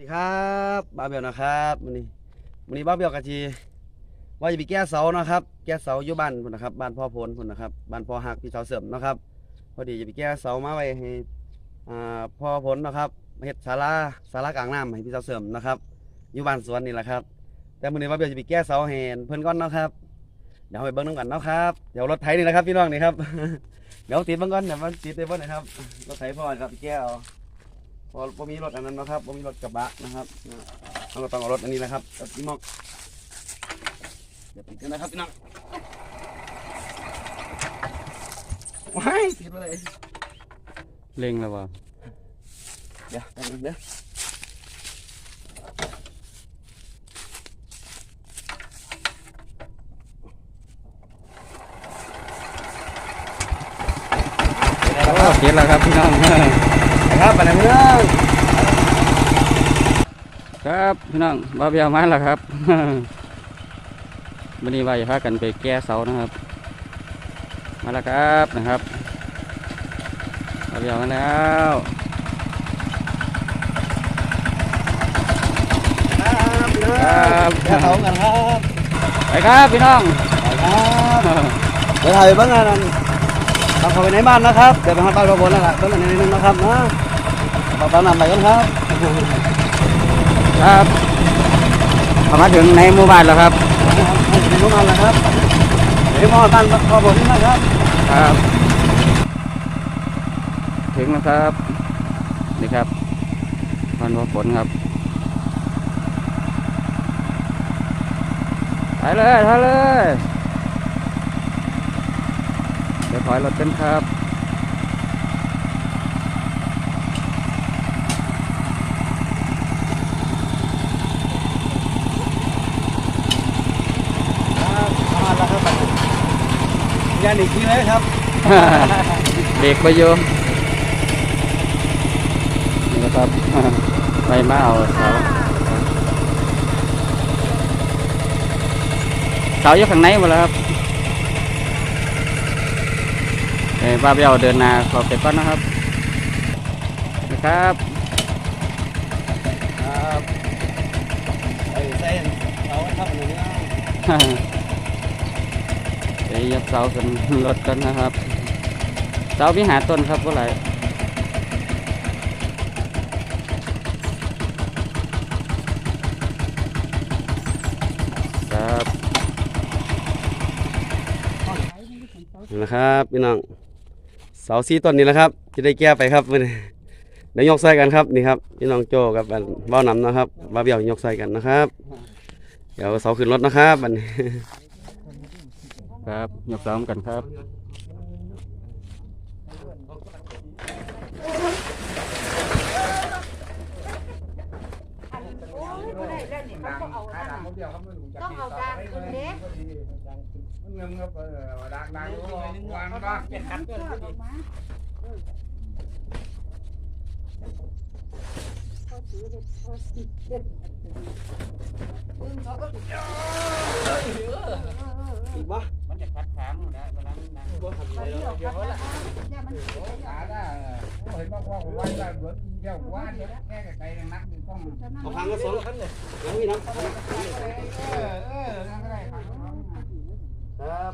สวัสดีครับบ้าเบียวนะครับวันนี้วันนี้บ้าเบียวกะจีว่าจะไปแก้เสานะครับ แก้เสาอยู่บ้านพุ่นนะครับบ้านพ่อพลพุ่นนะครับบ้านพ่อหักพี่เสาเสริมนะครับ พอดีจะไปแก้เสามาไว้ให้อ่าพ่อพลนะครับเฮ็ดศาลาศาลากลางน้ำให้พี่เสาเสริมนะครับ อยู่บ้านสวนนี่แหละครับ แต่วันนี้บ้าเบียวจะไปแก้เสาให้เพิ่นก่อนเนาะครับ เดี๋ยวไปเบิ้งน้ำกันเนาะครับเดี๋ยวรถไถนี่แหละครับพี่น้องนี่ครับเดี๋ยวติดเบิ้งก่อนเดี๋ยวมันติดได้บ่นะครับรถไถพ่อครับไปแก้เอา พอบ่มีรถอันนั้นเนาะครับบ่มีรถกระบะนะครับเราก็ต้องเอารถอันนี้นะครับรถอีมอกเดี๋ยวไปกันนะครับพี่น้องว้ายติดมาเลยเร่งแล้ววะเดี๋ยวแป๊บนึงเดี๋ยวเดี๋ยวนะครับเสร็จแล้วครับพี่น้องนะ ครับไปไหนเพื่อนครับพี่น้องบ้าเบียวมาแล้วครับวันนี้ว่าจะพากันไปแก้เสานะครับ มาแล้วครับนะครับบ้าเบียวมาแล้วครับพี่น้องแก้เขากันครับไปครับพี่น้องไปครับเดี๋ยวถ่ายไปเบ้างงานนั้นทำเข้าไปในบ้านนะครับเดี๋ยวไปหาบ้านประบนแล้วล่ะต้นอันนี้นึงนะครับนะ มาตามนำไปกันครับ ครับพอมาถึงในหมู่บ้านแล้วครับในนู้นนั่นแหละครับเดี๋ยวมอบ้านประบนนี่นะครับ ครับ ถึงแล้วครับ นี่ครับพันว่าฝนครับไปเลยไปเลย เดี๋ยวถอยรถกันครับมาแล้วครับ ยันอีกทีเลยครับเบรกไปอยู่นี่นะครับไปมาเอาเสาเสาอยู่ข้างในหมดแล้วครับเอ้ยบ้าเบี้ยวเดินหนาขอไปก่อนนะครับนะครับครับไอ้เส้นเอาไว้ครับอันนี้นะไป ยับเสาขึ้นรถกันนะครับเสาพิหารต้นครับว่าไรครับนะครับพี่น้องเสาซีต้นนี้แหละครับ จะได้แก้ไปครับมื้อนี้เดี๋ยวยกใส่กันครับนี่ครับพี่น้องโจกับอันบ้าหนำนะครับบ้าเบี้ยวยกใส่กันนะครับ เดี๋ยวเสาขึ้นรถนะครับอันนี้ ครับยกซ้อมกันครับ ต้องเอาดางขึ้นเด้ เงินครับเออดังดังวันก็เป็นคัน เชื่อออกมาเขาถือเด็ดเขาสิเด็ดดึงเขาก็เออเออเออ อีกบ่ มันจะคัดค้างนะเวลานั้น บ่ครับ เขาเดี่ยวครับเนี่ยมัน ขาได้เห็นบอกว่าผมว่าจะ เหมือนเที่ยวว่าเนี่ยแค่ไกลนักต้อง เอาพังก็สองคันเลยยังมีน้ำ เออเออนั่นก็ได้ครับ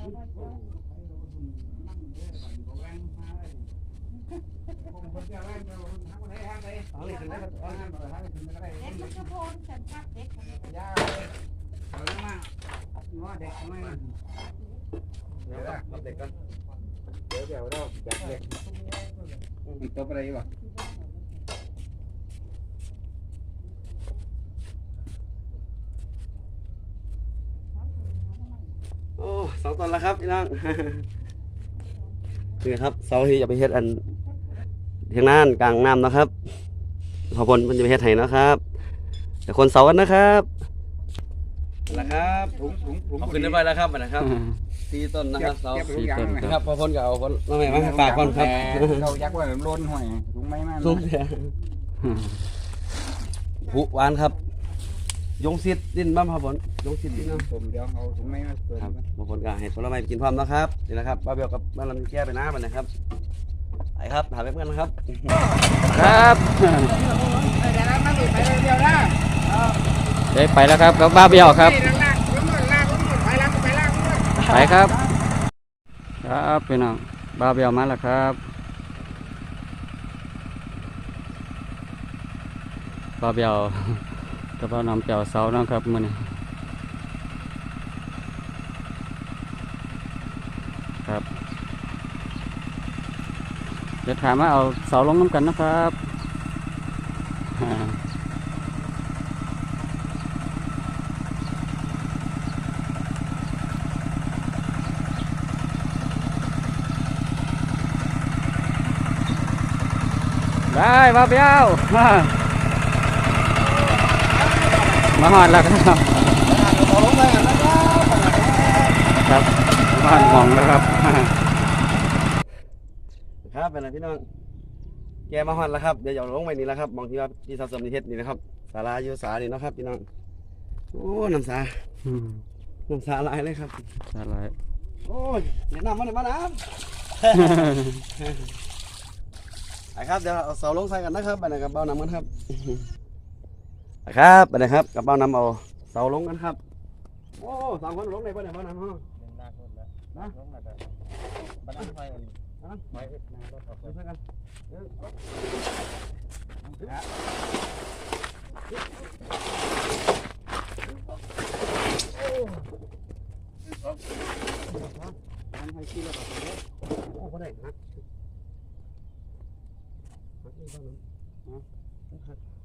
เสาใหม่คนเดียวได้เราอะไรทำอะไรเอาเลยถึงได้ครับเอาเลยทำอะไรถึงอะไรเด็กมันจะโพนฉันพักเด็กคนนี้ยาเอาละมาง้อเด็กทำไมเดี๋ยวครับเอาเด็กกัน เดี๋ยวเดี๋ยวเราจับเด็กมันตัวอะไรวะ โอ้ เสาต้นแล้วครับพี่น้องนี่ครับเสาที่จะไปเฮ็ดอันเทียงน่านกลางน้ำนะครับขอบคนมันจะไปเฮ็ดให้นะครับแต่คนเสากันนะครับแล้วครับถุงถุงถุงขอบคุณได้ไปแล้วครับนะครับสี่ต้นนะครับเสาสี่ต้นนะครับพอพ้นก็เอาพ้นมาใหม่มาฝากก่อนครับเรายักว่าล้นหอยถุงไม้มาลุงเนี่ยหุหวานครับ ยงซิดดินบ้ามครับผมยงซิดดินเนาะผมเดี๋ยวเอาถุงไม้มาเติมครับบางคนก็ให้ผลไม้ไปกินพร้อมนะครับนี่แหละครับบ้าเบลกับบ้านลำแก้ไปน้ามันนะครับไปครับหาไปเพื่อนนะครับ ครับเดี๋ยวนะมาไปเดียวนะได้ไปแล้วครับกับบ้าเบี้ยวครับล่างล่างล่างไปล่างไปล่างไปครับ ครับพี่น้องบ้าเบี้ยวมาแล้วครับบ้าเบี้ยว กระเป๋าน้ำเปียวเสานะครับมือนี้ครับเดี๋ยวถามว่าเอาเสาลงน้ำกันนะครับได้บ้าเบี้ยว มาหอดแล้วครับครับบ้านหมองแล้วครับครับเป็นไรพี่น้องแกมาฮอดแล้วครับเดี๋ยวอย่าลงไปนี่แล้วครับมองที่ว่าที่สะสมนิเทศนี่นะครับสาราอยู่สานี่เนาะครับพี่น้องโอ้น้ำสาอืมน้ำสาหลายเลยครับอะไรโอ้ยแนะนำมาหน่อยมาน้ำไปครับเดี๋ยวเอาเสาลงใส่กันนะครับไปไหนกับเบ้าน้ำกันครับ ไปครับไปไหนครับกับเบ้าน้ำเอาเสาลงกันครับ โอ้สองคนลงเลยไปไหนเบ้าน้ำฮะนะลงแล้วก็บันไดไฟอะไฟเอ็ดนะรถออกลงใส่กันเดี๋ยวทำให้ขี้แล้วก็เสร็จแล้วโอ้ก็ได้นะหักนี่เบ้าน้ำหักเ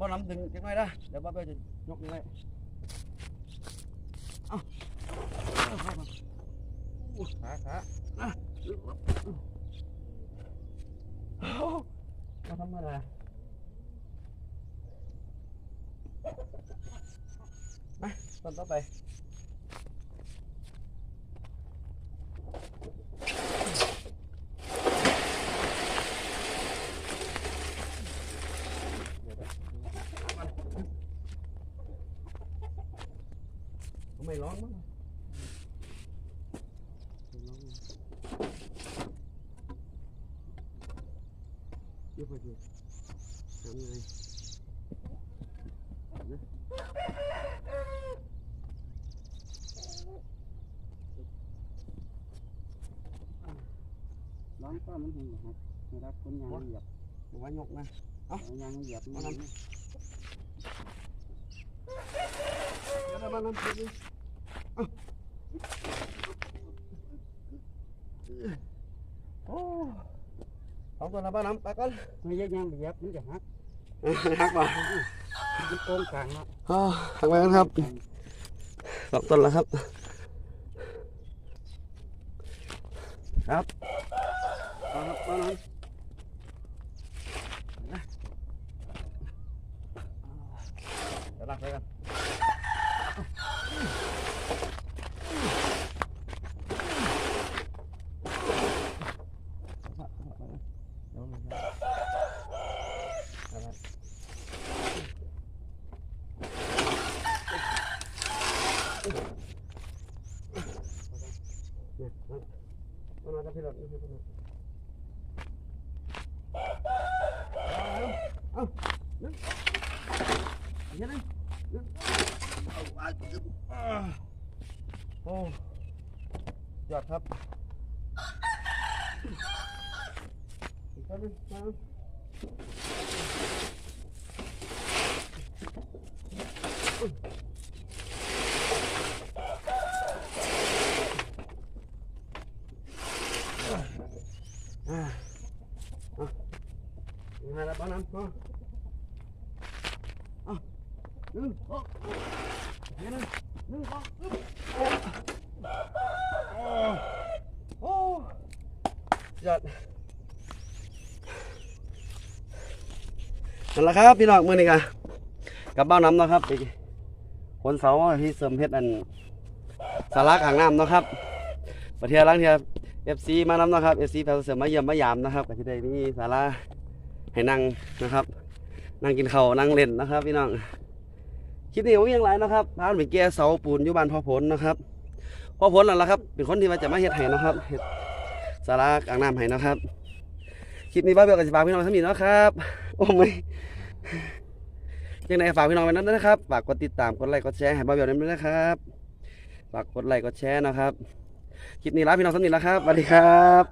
บ้าน้ำดึงจังไงนะเดี๋ยวบ้าเป้จะยกนี่ไว้เอ้าเอาเข้ามาขาขาโอ้มาทำอะไรมาตอนต่อไป ไม่ร้องมั้งเยอะไปดิทำไงร้องก็มันเห็นครับนะค สองตัวนะบ้านน้ำไปก่อนไม่ยางเหยียบมันจะหักหักมามันโกงกลางเนาะอ้าวหักไปกันครับสองต้นแล้วครับ ครับเอาครับบ้านน้ำเดี๋ยวลากไปกัน โอ้ยอดครับอีกครั้งนึง มาแล้วป้าน้ำมาเอาหนึ่งสองหนึ่งหนึ่งสองโอ้ยอดนั่นแหละครับพี่น้องมือนี้กันกลับบ้านน้ำเนาะครับไปคนเสาที่เสริมเพชรอันสาระอ่างน้ำเนาะครับประเทศล้างเทียเอฟซีมาน้ำเนาะครับเอฟซีแฟนเสริมมาเยี่ยมมายามนะครับก็จะได้มีสาระ ให้นั่งนะครับ นั่งกินข้าวนั่งเล่นนะครับพี่น้องคลิปนี้ผมยังไรนะครับพาไปแก้เสาปูนอยู่บ้านพ่อผลนะครับพ่อผลนั่นแหละครับ เป็นคนที่มาจะมาเฮ็ดให้นะครับเฮ็ดสาระอ่างน้ำให้นะครับคลิปนี้บ้าเบลกับสิบาพี่น้องทั้งนี้นะครับ โอ้ไม่ยังไงฝากพี่น้องไว้นั้นด้วยนะครับฝากกดติดตามกดไลค์กดแชร์ให้บ้าเบลนั้นด้วยนะครับฝากกดไลค์กดแชร์นะครับคลิปนี้ลาพี่น้องทั้งนี้แล้วครับสวัสดีครับ